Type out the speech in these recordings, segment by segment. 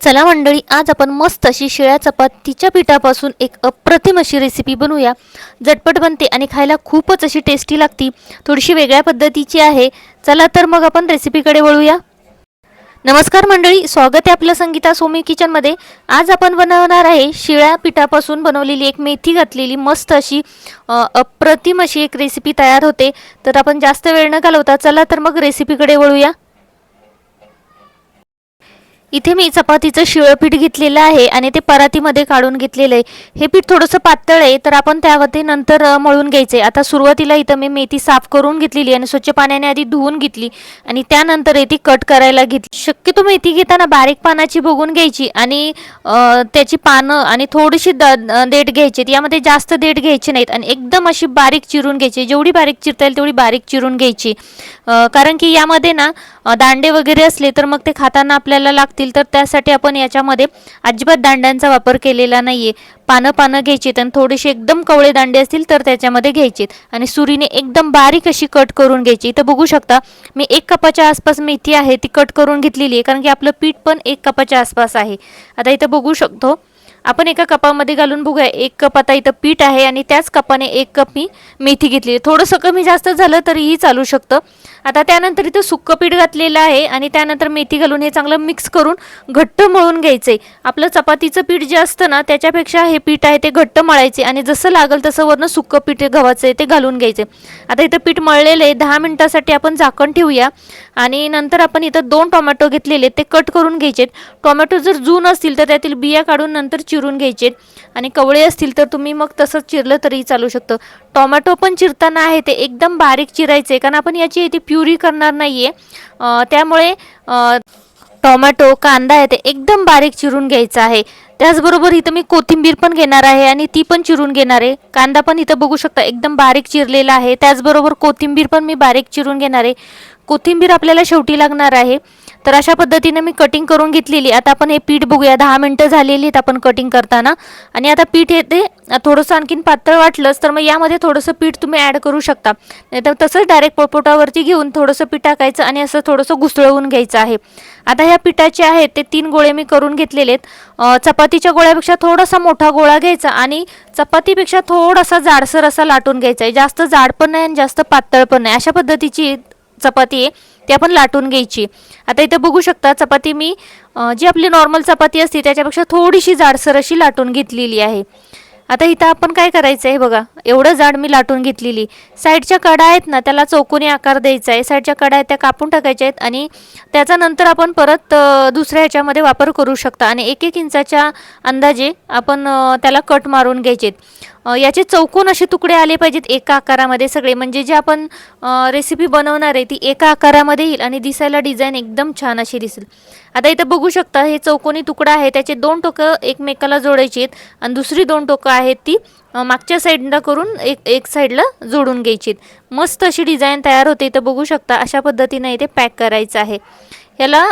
चला मंडळी आज आपण मस्त अशी शिळ्या चपातीच्या पिठापासून एक अप्रतिम अशी रेसिपी बनवूया. झटपट बनते आणि खायला खूपच अशी टेस्टी लागती. थोडीशी वेगळ्या पद्धतीची आहे. चला तर मग आपण रेसिपीकडे वळूया. नमस्कार मंडळी स्वागत आहे आपलं संगीता सोमी किचनमध्ये आज आपण बनवणार आहे शिळ्या पिठापासून बनवलेली एक मेथी घातलेली मस्त अशी अप्रतिम अशी एक रेसिपी तयार होते. तर आपण जास्त वेळ न घालवता चला तर मग रेसिपीकडे वळूया. इथे मी चपातीचं शिळं पीठ घेतलेलं आहे आणि ते परातीमध्ये काढून घेतलेलं आहे. हे पीठ थोडंसं पातळ आहे तर आपण त्यावरती नंतर मळून घ्यायचं आहे. आता सुरुवातीला इथं मी मेथी साफ करून घेतलेली आणि स्वच्छ पाण्याने आधी धुवून घेतली आणि त्यानंतर ती कट करायला घेतली. शक्यतो मेथी घेताना बारीक पानाची बघून घ्यायची आणि त्याची पानं आणि थोडीशी द देठ घ्यायची. यामध्ये जास्त देठ घ्यायची नाहीत आणि एकदम अशी बारीक चिरून घ्यायची. जेवढी बारीक चिरता येईल तेवढी बारीक चिरून घ्यायची. कारण की यामध्ये ना दांडे वगैरे असले तर मग ते खाताना आपल्याला लागतील. तर त्यासाठी आपण याच्यामध्ये अजिबात दांड्यांचा वापर केलेला नाही आहे पानं पानं घ्यायचीत आणि थोडेसे एकदम कवळे दांडे असतील तर त्याच्यामध्ये घ्यायचेत. आणि सुरीने एकदम बारीक अशी कट करून घ्यायची. इथं बघू शकता मी एक कपाच्या आसपास मेथी आहे ती कट करून घेतलेली आहे कारण की आपलं पीठ पण एक कपाच्या आसपास आहे. आता इथं बघू शकतो आपण एका कपामध्ये घालून बघूया. एक कप आता इथं पीठ आहे आणि त्याच कपाने एक कप मी मेथी घेतली थोडंसं कमी जास्त झालं तरीही चालू शकतं. आता त्यानंतर इथं सुक्कं पीठ घातलेलं आहे आणि त्यानंतर मेथी घालून हे चांगलं मिक्स करून घट्ट मळून घ्यायचंय. आपलं चपातीचं पीठ जे असतं ना त्याच्यापेक्षा हे पीठ आहे ते घट्ट मळायचे आणि जसं लागल तसं वरनं सुक्कं पीठ गव्हाचं आहे ते घालून घ्यायचे. आता इथं पीठ मळलेलं आहे. दहा मिनटासाठी आपण झाकण ठेवूया आणि नंतर आपण इथं दोन टोमॅटो घेतलेले ते कट करून घ्यायचे टोमॅटो जर जून असतील तर त्यातील बिया काढून नंतर चिरून घ्यायचे. आणि कवळे असतील तर तुम्ही मग तसंच चिरलं तरी चालू शकतं. टोमॅटो पण चिरताना आहे ते एकदम बारीक चिरायचे कारण आपण याची ती प्युरी करणार नाही आहे त्यामुळे टोमॅटो कांदा आहे ते एकदम बारीक चिरून घ्यायचा आहे. त्याचबरोबर इथं मी कोथिंबीर पण घेणार आहे आणि ती पण चिरून घेणार आहे. कांदा पण इथं बघू शकता एकदम बारीक चिरलेला आहे. त्याचबरोबर कोथिंबीर पण मी बारीक चिरून घेणार आहे. कोथिंबीर आपल्याला शेवटी लागणार आहे. तर अशा पद्धतीने मी कटिंग करून घेतलेली. आता आपण हे पीठ बघूया. दहा मिनटं झालेली आहेत आपण कटिंग करताना. आणि आता पीठ येते थोडंसं आणखीन पातळ वाटलंच तर मग यामध्ये थोडंसं पीठ तुम्ही ॲड करू शकता. नाही तर तसंच डायरेक्ट पोपोटावरती घेऊन थोडंसं पीठ टाकायचं आणि असं थोडंसं घुसळवून घ्यायचं आहे. आता ह्या पिठाचे आहेत ते तीन गोळे मी करून घेतलेले आहेत. चपातीच्या गोळ्यापेक्षा थोडासा मोठा गोळा घ्यायचा आणि चपातीपेक्षा थोडासा जाडसर असा लाटून घ्यायचा आहे. जास्त जाड पण नाही आणि जास्त पातळ पण नाही. अशा पद्धतीची चपाती आहे ते आपण लाटून घ्यायची. आता इथं बघू शकता चपाती मी जी आपली नॉर्मल चपाती असते त्याच्यापेक्षा थोडीशी जाडसर अशी लाटून घेतलेली आहे. आता इथं आपण काय करायचं आहे बघा? एवढं जाड मी लाटून घेतलेली. साईडच्या कडा आहेत ना त्याला चौकोनी आकार द्यायचा आहे. साईडच्या कडा आहेत त्या कापून टाकायच्या आहेत आणि त्याचा नंतर आपण परत दुसऱ्या ह्याच्यामध्ये वापर करू शकता. आणि एक एक इंचाच्या अंदाजे आपण त्याला कट मारून घ्यायचे याचे चौकोन असे तुकडे आले पाहिजेत एका आकारामध्ये सगळे. म्हणजे जे आपण रेसिपी बनवणार आहे ती एका आकारामध्ये येईल आणि दिसायला डिझाईन एकदम छान अशी दिसेल. आता इथं बघू शकता हे चौकोनी तुकडा आहे त्याचे दोन टोकं एकमेकाला जोडायची आहेत आणि दुसरी दोन टोकं आहेत ती मागच्या साईडला करून एक एक साईडला जोडून घ्यायची मस्त अशी डिझाईन तयार होते इथं बघू शकता अशा पद्धतीने इथे पॅक करायचं आहे. याला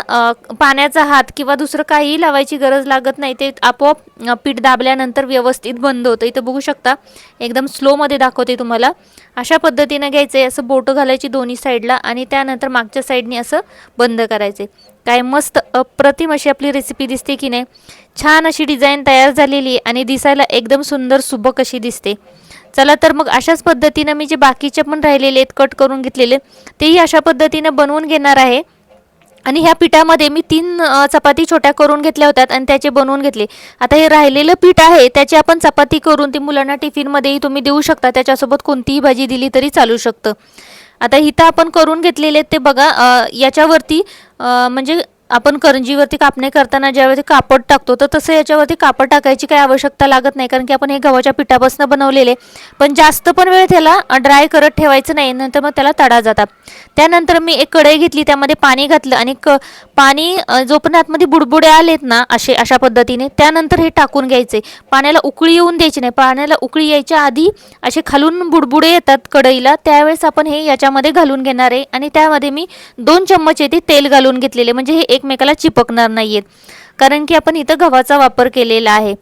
पाण्याचा हात किंवा दुसरं काहीही लावायची गरज लागत नाही. ते आपोआप पीठ दाबल्यानंतर व्यवस्थित बंद होतं. इथं बघू शकता एकदम स्लोमध्ये दाखवते तुम्हाला. अशा पद्धतीनं घ्यायचं आहे असं बोटं घालायची दोन्ही साईडला आणि त्यानंतर मागच्या साईडने असं बंद करायचे काय मस्त अप्रतिम अशी आपली रेसिपी दिसते की नाही. छान अशी डिझाईन तयार झालेली आहे आणि दिसायला एकदम सुंदर सुबक अशी दिसते. चला तर मग अशाच पद्धतीनं मी जे बाकीचे पण राहिलेले आहेत कट करून घेतलेले तेही अशा पद्धतीनं बनवून घेणार आहे. आणि ह्या पिठामध्ये मी तीन चपाती छोट्या करून घेतल्या होत्या आणि त्याचे बनवून घेतले. आता हे राहिलेलं पीठ आहे त्याची आपण चपाती करून ती मुलांना टिफिनमध्येही तुम्ही देऊ शकता त्याच्यासोबत कोणतीही भाजी दिली तरी चालू शकतं. आता इथं आपण करून घेतलेले आहेत ते बघा याच्यावरती म्हणजे आपण करंजीवरती कापणे करताना ज्यावेळी कापड टाकतो तर तसं याच्यावरती कापड टाकायची काही आवश्यकता लागत नाही कारण की आपण हे गव्हाच्या पिठापासून बनवलेले. पण जास्त पण वेळ त्याला ड्राय करत ठेवायचं नाही नंतर मग त्याला तडा जातात. त्यानंतर मी एक कढई घेतली त्यामध्ये पाणी घातलं आणि क पाणी जोपर्यंत आतमध्ये बुडबुडे आलेत ना असे अशा पद्धतीने त्यानंतर हे टाकून घ्यायचे. पाण्याला उकळी येऊन द्यायची नाही पाण्याला उकळी यायच्या आधी असे खालून बुडबुडे येतात कढईला त्यावेळेस आपण हे याच्यामध्ये घालून घेणार आहे. आणि त्यामध्ये मी दोन चम्मच येते तेल घालून घेतलेले म्हणजे हे एकमेकाला चिपकणार नाहीयेत. कारण की आपण इथं गव्हाचा वापर केलेला आहे.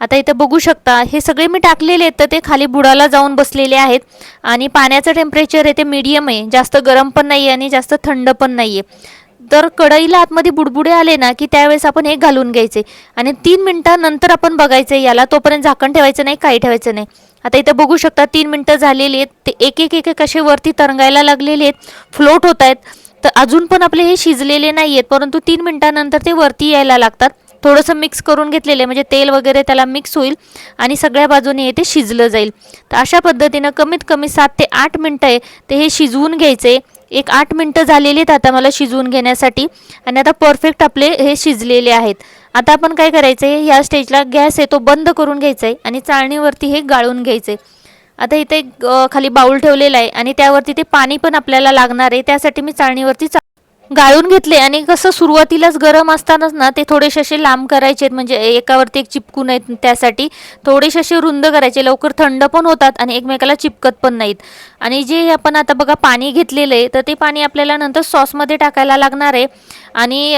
आता इथं बघू शकता हे सगळे मी टाकलेले आहेत तर ते खाली बुडाला जाऊन बसलेले आहेत. आणि पाण्याचं टेम्परेचर आहे ते मीडियम आहे. जास्त गरम पण नाही आहे आणि जास्त थंड पण नाही आहे तर कढईला आतमध्ये बुडबुडे आले ना की त्यावेळेस आपण हे घालून घ्यायचे. आणि तीन मिनटानंतर आपण बघायचं याला तोपर्यंत झाकण ठेवायचं नाही काही ठेवायचं नाही. आता इथं बघू शकता तीन मिनटं झालेली आहेत. ते एक एक एक कसे वरती तरंगायला लागलेले आहेत. फ्लोट होत आहेत. तर अजून पण आपले हे शिजलेले नाही आहेत परंतु तीन मिनटानंतर ते वरती यायला लागतात. थोडंसं मिक्स करून घेतलेलं आहे म्हणजे तेल वगैरे त्याला मिक्स होईल आणि सगळ्या बाजूने हे ते शिजलं जाईल. तर अशा पद्धतीनं कमीत कमी सात ते आठ मिनटं आहे ते हे शिजवून घ्यायचे. एक आठ मिनटं झालेली आहेत आता मला शिजवून घेण्यासाठी आणि आता परफेक्ट आपले हे शिजलेले आहेत. आता आपण काय करायचं आहे ह्या स्टेजला गॅस आहे तो बंद करून घ्यायचा आहे आणि चाळणीवरती हे गाळून घ्यायचं आहे आता इथे एक, खाली बाऊल ठेवलेला आहे आणि त्यावरती ते पाणी पण आपल्याला लागणार आहे. त्यासाठी मी चाळणीवरती चा गाळून घेतले आणि कसं सुरुवातीलाच गरम असतानाच ना ते थोडेसे असे लांब करायचे आहेत म्हणजे एकावरती एक चिपकून नयेत त्यासाठी थोडेसे असे रुंद करायचे लवकर थंड पण होतात आणि एकमेकाला चिपकत पण नाहीत. आणि जे आपण आता बघा पाणी घेतलेलं आहे तर ते पाणी आपल्याला नंतर सॉसमध्ये टाकायला लागणार आहे. आणि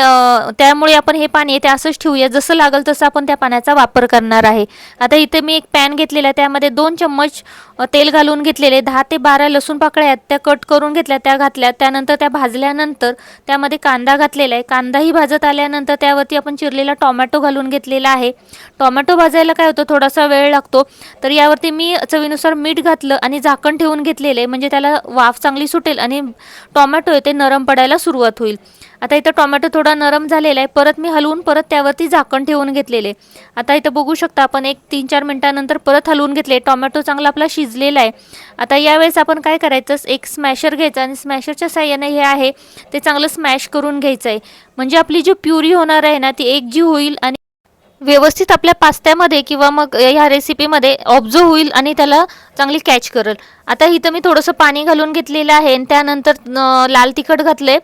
त्यामुळे आपण हे पाणी आहे ते असंच ठेवूया जसं लागेल तसं आपण त्या पाण्याचा वापर करणार आहे. आता इथे मी एक पॅन घेतलेला आहे त्यामध्ये दोन चम्मच तेल घालून घेतलेले दहा ते बारा लसूण पाकळ्या आहेत त्या कट करून घेतल्या त्या घातल्या त्यानंतर त्या भाजल्यानंतर त्यामध्ये कांदा घातलेला आहे. कांदाही भाजत आल्यानंतर त्यावरती आपण चिरलेला टोमॅटो घालून घेतलेला आहे. टोमॅटो भाजायला काय होतं? थोडासा वेळ लागतो. तर यावरती मी चवीनुसार मीठ घातलं आणि झाकण ठेवून घेतलेलं आहे. म्हणजे त्याला वाफ चांगली सुटेल आणि टोमॅटो आहे ते नरम पडायला सुरुवात होईल. आता इथं टोमॅटो थोडा नरम झालेला आहे. परत मी हलवून परत त्यावरती झाकण ठेवून घेतलेले आता इथं बघू शकता आपण एक तीन चार मिनटानंतर परत हलवून घेतले टोमॅटो चांगला आपला शिजलेला आहे. आता यावेळेस आपण काय करायचं? एक स्मॅशर घ्यायचं आणि स्मॅशरच्या साह्याने हे आहे. ते चांगलं स्मॅश करून घ्यायचं आहे म्हणजे आपली जी प्युरी होणार आहे ना ती एक जी होईल आणि व्यवस्थित आपल्या पास्त्यामध्ये किंवा मग ह्या रेसिपीमध्ये ऑब्झर्व होईल आणि त्याला चांगली कॅच करेल. आता इथं मी थोडंसं पाणी घालून घेतलेलं आहे आणि त्यानंतर लाल तिखट घातले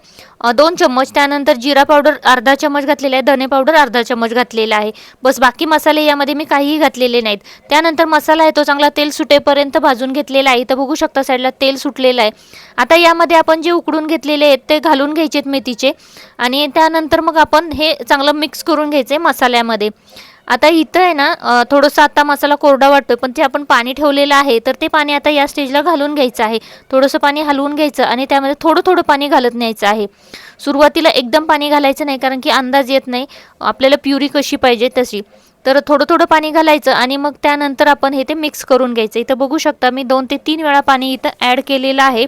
दोन चम्मच. त्यानंतर जिरा पावडर अर्धा चम्मच घातलेला आहे. धने पावडर अर्धा चम्मच घातलेला आहे. बस बाकी मसाले यामध्ये मी काहीही घातलेले नाहीत. त्यानंतर मसाला आहे तो चांगला तेल सुटेपर्यंत भाजून घेतलेला आहे. इथं बघू शकता साईडला तेल सुटलेलं आहे. आता यामध्ये आपण जे उकडून घेतलेले आहेत ते घालून घ्यायचे आहेत मेथीचे. आणि त्यानंतर मग आपण हे चांगलं मिक्स करून घ्यायचे मसाल्यामध्ये. आता इथं आहे ना थोडंसं आता मसाला कोरडा वाटतोय पण ते आपण पाणी ठेवलेलं आहे तर ते पाणी आता या स्टेजला घालून घ्यायचं आहे. थोडंसं पाणी हलवून घ्यायचं आणि त्यामध्ये थोडं थोडं पाणी घालत न्यायचं आहे. सुरुवातीला एकदम पाणी घालायचं नाही कारण की अंदाज येत नाही. आपल्याला प्युरी कशी पाहिजे तशी. तर थोडं थोडं पाणी घालायचं आणि मग त्यानंतर आपण हे ते मिक्स करून घ्यायचं. इथं बघू शकता मी दोन ते तीन वेळा पाणी इथं ॲड केलेलं आहे.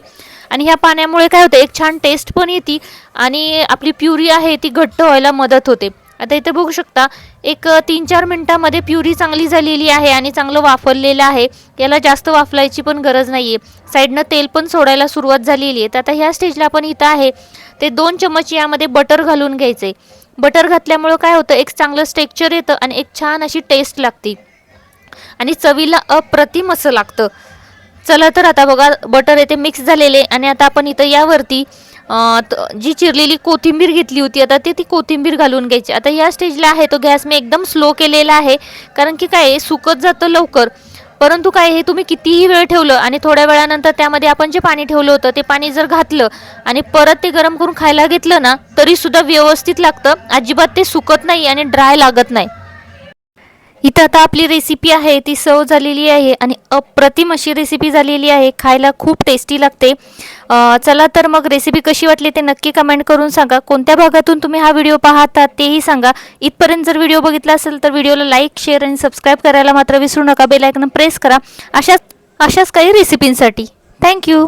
आणि ह्या पाण्यामुळे काय होतं एक छान टेस्ट पण येते आणि आपली प्युरी आहे ती घट्ट व्हायला मदत होते. आता इथे बघू शकता एक तीन चार मिनटामध्ये प्युरी चांगली झालेली आहे आणि चांगलं वाफरलेलं आहे. याला जास्त वाफलायची पण गरज नाही आहे साईडनं तेल पण सोडायला सुरुवात झालेली आहे. तर आता ह्या स्टेजला आपण इथं आहे. ते दोन चमच यामध्ये बटर घालून घ्यायचे. बटर घातल्यामुळं काय होतं एक चांगलं स्टेक्चर येतं आणि एक छान अशी टेस्ट लागते. आणि चवीला अप्रतिम असं लागतं. चला तर आता बघा बटर येथे मिक्स झालेले आणि आता आपण इथं यावरती जी चिरलेली कोथिंबीर घेतली होती आता ते ती कोथिंबीर घालून घ्यायची. आता या स्टेजला आहे तो गॅस मी एकदम स्लो केलेला आहे कारण की काय सुकत जातं लवकर. परंतु काय हे तुम्ही कितीही वेळ ठेवलं आणि थोड्या वेळानंतर त्यामध्ये आपण जे पाणी ठेवलं होतं ते पाणी जर घातलं आणि परत ते गरम करून खायला घेतलं ना तरीसुद्धा व्यवस्थित लागतं. अजिबात ते सुकत नाही आणि ड्राय लागत नाही. इथं आता आपली रेसिपी आहे ती सर्व झालेली आहे आणि अप्रतिम अशी रेसिपी झालेली आहे. खायला खूप टेस्टी लागते. चला तर मग रेसिपी कशी वाटली ते नक्की कमेंट करून सांगा. कोणत्या भागातून तुम्ही हा व्हिडिओ पाहतात तेही सांगा. इथपर्यंत जर व्हिडिओ बघितला असेल तर व्हिडिओला लाईक शेअर आणि सबस्क्राईब करायला मात्र विसरू नका. बेलायकनं प्रेस करा. अशाच अशाच काही रेसिपींसाठी थँक्यू